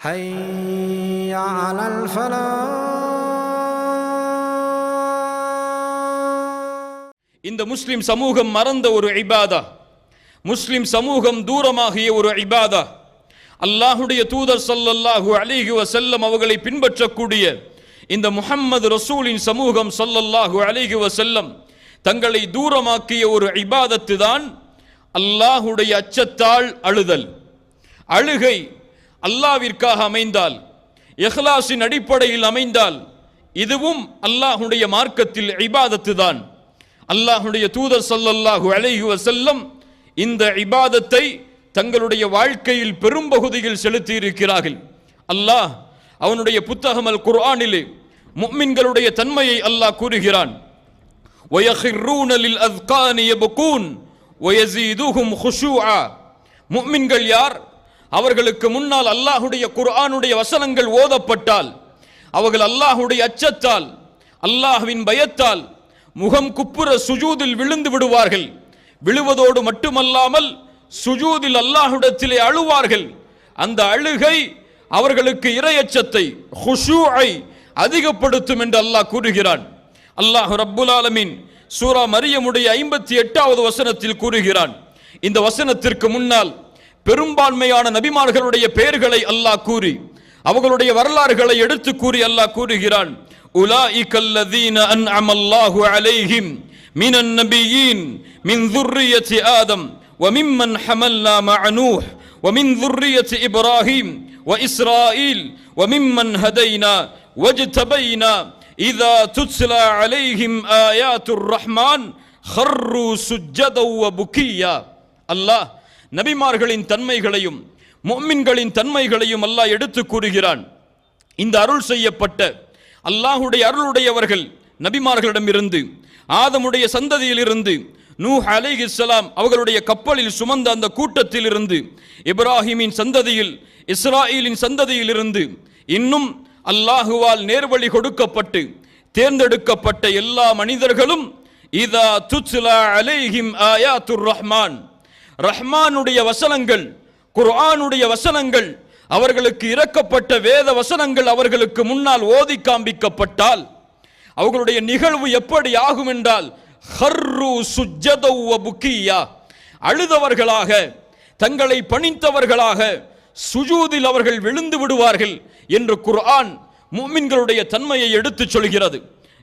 حي على الفلاح இந்த முஸ்லிம் சமூகம் மறந்த ஒரு இபாதா முஸ்லிம் சமூகம் தூரமாகிய ஒரு இபாதா அல்லாஹுடைய தூதர் ஸல்லல்லாஹு அலைஹி வஸல்லம் அவர்களை பின்பற்றக்கூடிய இந்த முஹம்மது ரசூலின் சமூகம் ஸல்லல்லாஹு அலைஹி வஸல்லம் தங்களை தூரமாக்கிய ஒரு இபாதத்து தான் அல்லாஹுடைய அச்சத்தால் அழுதல் அழுகை அல்லாவிற்காக அமைந்தால் எஹ்லாஸின் அடிப்படையில் அமைந்தால் இதுவும் அல்லாஹுடைய மார்க்கத்தில் இபாதத்து தான் அல்லாஹுடைய தூதர் சல்லல்லாஹு அலைஹி வசல்லம் இந்த இபாதத்தை தங்களுடைய வாழ்க்கையில் பெரும்பகுதியில் செலுத்தி இருக்கிறார்கள் அல்லாஹ் அவனுடைய புத்தகம் அல் குர்ஆனிலே முக்மின்களுடைய தன்மையை அல்லாஹ் கூறுகிறான். முக்மின்கள் யார்? அவர்களுக்கு முன்னால் அல்லாஹுடைய குர்ஆனுடைய வசனங்கள் ஓதப்பட்டால் அவர்கள் அல்லாஹுடைய அச்சத்தால் அல்லாஹுவின் பயத்தால் முகம் குப்புற சுஜூதில் விழுந்து விடுவார்கள். விழுவதோடு மட்டுமல்லாமல் சுஜூதில் அல்லாஹுடத்திலே அழுவார்கள். அந்த அழுகை அவர்களுக்கு இரையச்சத்தை ஹுஷூஐ அதிகப்படுத்தும் என்று அல்லாஹ் கூறுகிறான். அல்லாஹ் ரப்புல் ஆலமின் சூரா மரியமுடைய ஐம்பத்தி எட்டாவது வசனத்தில் கூறுகிறான். இந்த வசனத்திற்கு முன்னால் பெரும்பான்மையான நபிமார்களுடைய பெயர்களை அல்லாஹ் கூறி அவர்களுடைய வரலாறுகளை எடுத்து கூறி அல்லாஹ் கூறுகிறான் உலாஇக அல்லதீன அன்அம அல்லாஹு அலைஹிம் மினன் நபியீன் மின் ذُرِّيَّةِ ஆதம் وممن حملنا مع نوح ومن ذرية إبراهيم وإسرائيل وممن هدينا واجتبينا إذا تتلى عليهم آيات الرحمن خروا سجدا وبكيا அல்லாஹ் நபிமார்களின் தன்மைகளையும் மொம்மின்களின் தன்மைகளையும் அல்லாஹ் எடுத்து கூறுகிறான். இந்த அருள் செய்யப்பட்ட அல்லாஹுடைய அருளுடையவர்கள் நபிமார்களிடமிருந்து ஆதமுடைய சந்ததியிலிருந்து நூ அலை இஸ்லாம் அவர்களுடைய கப்பலில் சுமந்த அந்த கூட்டத்திலிருந்து இப்ராஹிமின் சந்ததியில் இஸ்ராயிலின் சந்ததியிலிருந்து இன்னும் அல்லாஹுவால் நேர்வழி கொடுக்கப்பட்டு தேர்ந்தெடுக்கப்பட்ட எல்லா மனிதர்களும் இதா துத்லா அலைஹிம் ஆயாத்துர் ரஹ்மான் ரஹ்மானுடைய வசனங்கள் குர்ஆனுடைய வசனங்கள் அவர்களுக்கு இறக்கப்பட்ட வேத வசனங்கள் அவர்களுக்கு முன்னால் ஓதி காண்பிக்கப்பட்டால் அவர்களுடைய நிகழ்வு எப்படி ஆகும் என்றால் ஹர்ரு சுஜ்ஜதௌ புக்கியா அழுதவர்களாக தங்களை பணித்தவர்களாக சுஜூதில் அவர்கள் விழுந்து விடுவார்கள் என்று குர்ஆன் மும்மின்களுடைய தன்மையை எடுத்துச் சொல்கிறது.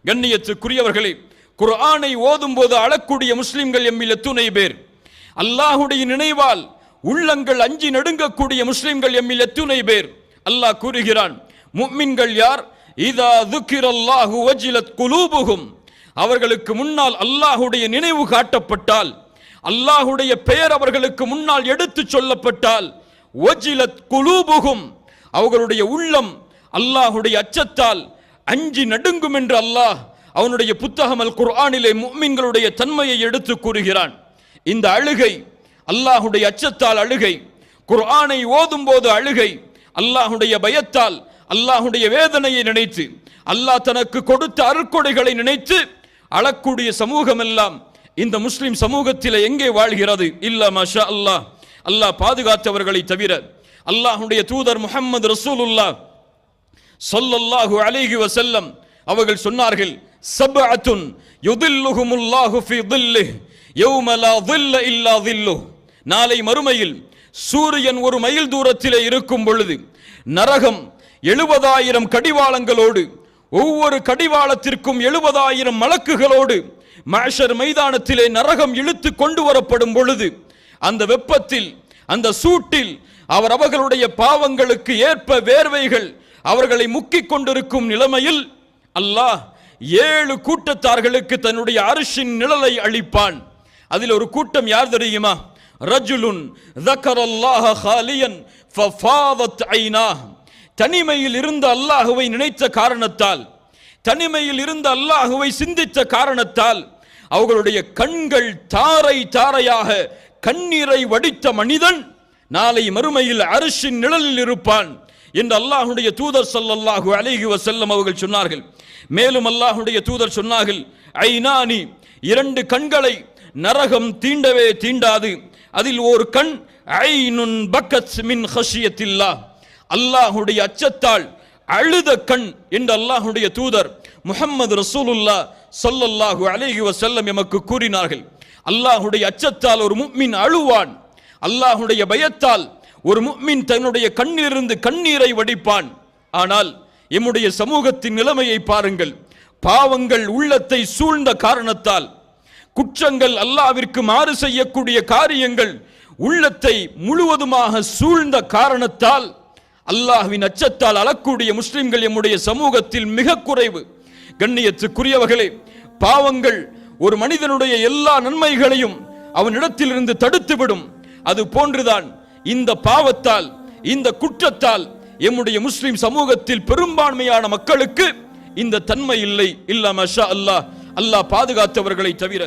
கண்ணியத்துக்குரியவர்களே குர்ஆனை ஓதும்போது அழக்கூடிய முஸ்லிம்கள் எம்மில் எத்துணை பேர். அல்லாஹுடைய நினைவால் உள்ளங்கள் அஞ்சி நடுங்கக்கூடிய முஸ்லிம்கள் எம்மில் எத்துணை பேர். அல்லாஹ் கூறுகிறான் முக்மின்கள் யார்? இதா துக்கிரல்லாஹு வஜிலத் குலூபுகும் அவர்களுக்கு முன்னால் அல்லாஹுடைய நினைவு காட்டப்பட்டால் அல்லாஹுடைய பெயர் அவர்களுக்கு முன்னால் எடுத்துச் சொல்லப்பட்டால் ஒஜிலத் குலூபுகும் அவர்களுடைய உள்ளம் அல்லாஹுடைய அச்சத்தால் அஞ்சி நடுங்கும் என்று அல்லாஹ் அவனுடைய புத்தகம் அல் குர்ஆனிலே முஃமின்களுடைய தன்மையை எடுத்து கூறுகிறான். இந்த அழுகை அல்லாஹுடைய அச்சத்தால் அழுகை குர்ஆனை ஓதும்போது அழுகை அல்லாஹுடைய பயத்தால் அல்லாஹுடைய வேதனையை நினைத்து அல்லாஹ் தனக்கு கொடுத்த அருக்கொடைகளை நினைத்து அழக்கூடிய சமூகம் எல்லாம் இந்த முஸ்லிம் சமூகத்தில் எங்கே வாழ்கிறது? இல்ல மஷா அல்லாஹ். அல்லாஹ் பாதுகாத்தவர்களை தவிர அல்லாஹுடைய தூதர் முஹம்மது ரசூலுல்லா சொல்லல்லாஹு அலிஹி வசல்லம் அவர்கள் சொன்னார்கள் சபஅத்துன் யுதில்லுஹுமுல்லாஹு ஃபி தில்லிஹ். யௌம தில்ல இல்லா நாளை மறுமையில் சூரியன் ஒரு மைல் தூரத்திலே இருக்கும் பொழுது நரகம் எழுபதாயிரம் கடிவாளங்களோடு ஒவ்வொரு கடிவாளத்திற்கும் எழுபதாயிரம் மலக்குகளோடு மாஷர் மைதானத்திலே நரகம் இழுத்து கொண்டு வரப்படும் பொழுது அந்த வெப்பத்தில் அந்த சூட்டில் அவர் அவர்களுடைய பாவங்களுக்கு ஏற்ப வேர்வைகள் அவர்களை முக்கிக் கொண்டிருக்கும் நிலைமையில் அல்லாஹ் ஏழு கூட்டத்தார்களுக்கு தன்னுடைய அரிசின் நிழலை அளிப்பான். அதில் ஒரு கூட்டம் யார் தெரியுமா? ரஜுலுன் தக்கரல்லாஹ ஹாலியன் ஃபஃபாவத் ஐனா தனிமையில் இருந்த அல்லாஹுவை நினைத்த காரணத்தால் தனிமையில் இருந்த அல்லாஹுவை சிந்தித்த காரணத்தால் அவர்களுடைய கண்கள் தாரை தாரையாக கண்ணீரை வடித்த மனிதன் நாளை மறுமையில் அரிசின் நிழலில் இருப்பான் என்று அல்லாஹுடைய தூதர் சல்லல்லாஹு அலைஹி வசல்லம் அவர்கள் சொன்னார்கள். மேலும் அல்லாஹுடைய தூதர் சொன்னார்கள் ஐநானி இரண்டு கண்களை நரகம் தீண்டவே தீண்டாது. அதில் ஒரு கண் ஐனுன் பக்கத் மின் ஹஷியத்தில்லா. அல்லாஹுடைய அச்சத்தால் அழுத கண் என்று அல்லாஹுடைய தூதர் முஹம்மது ரசூலுல்லா சொல்லல்லாஹு அலேஹி வசல்லம் எமக்கு கூறினார்கள். அல்லாஹுடைய அச்சத்தால் ஒரு முக்மின் அழுவான். அல்லாஹுடைய பயத்தால் ஒரு முக்மின் தன்னுடைய கண்ணிலிருந்து கண்ணீரை வடிப்பான். ஆனால் எம்முடைய சமூகத்தின் நிலைமையை பாருங்கள். பாவங்கள் உள்ளத்தை சூழ்ந்த காரணத்தால் குற்றங்கள் அல்லாவிற்கு மாறு செய்யக்கூடிய காரியங்கள் உள்ளத்தை முழுவதுமாக சூழ்ந்த காரணத்தால் அல்லாஹ்வின் அச்சத்தால் அழக்கூடிய முஸ்லிம்கள் எம்முடைய சமூகத்தில் மிக குறைவு. கண்ணியத்துக்குரியவர்களே பாவங்கள் ஒரு மனிதனுடைய எல்லா நன்மைகளையும் அவனிடத்திலிருந்து தடுத்துவிடும். அது போன்றுதான் இந்த பாவத்தால் இந்த குற்றத்தால் எம்முடைய முஸ்லிம் சமூகத்தில் பெரும்பான்மையான மக்களுக்கு இந்த தன்மை இல்லை. இல்லாம அல்லாஹ். அல்லாஹ் பாதுகாத்தவர்களை தவிர.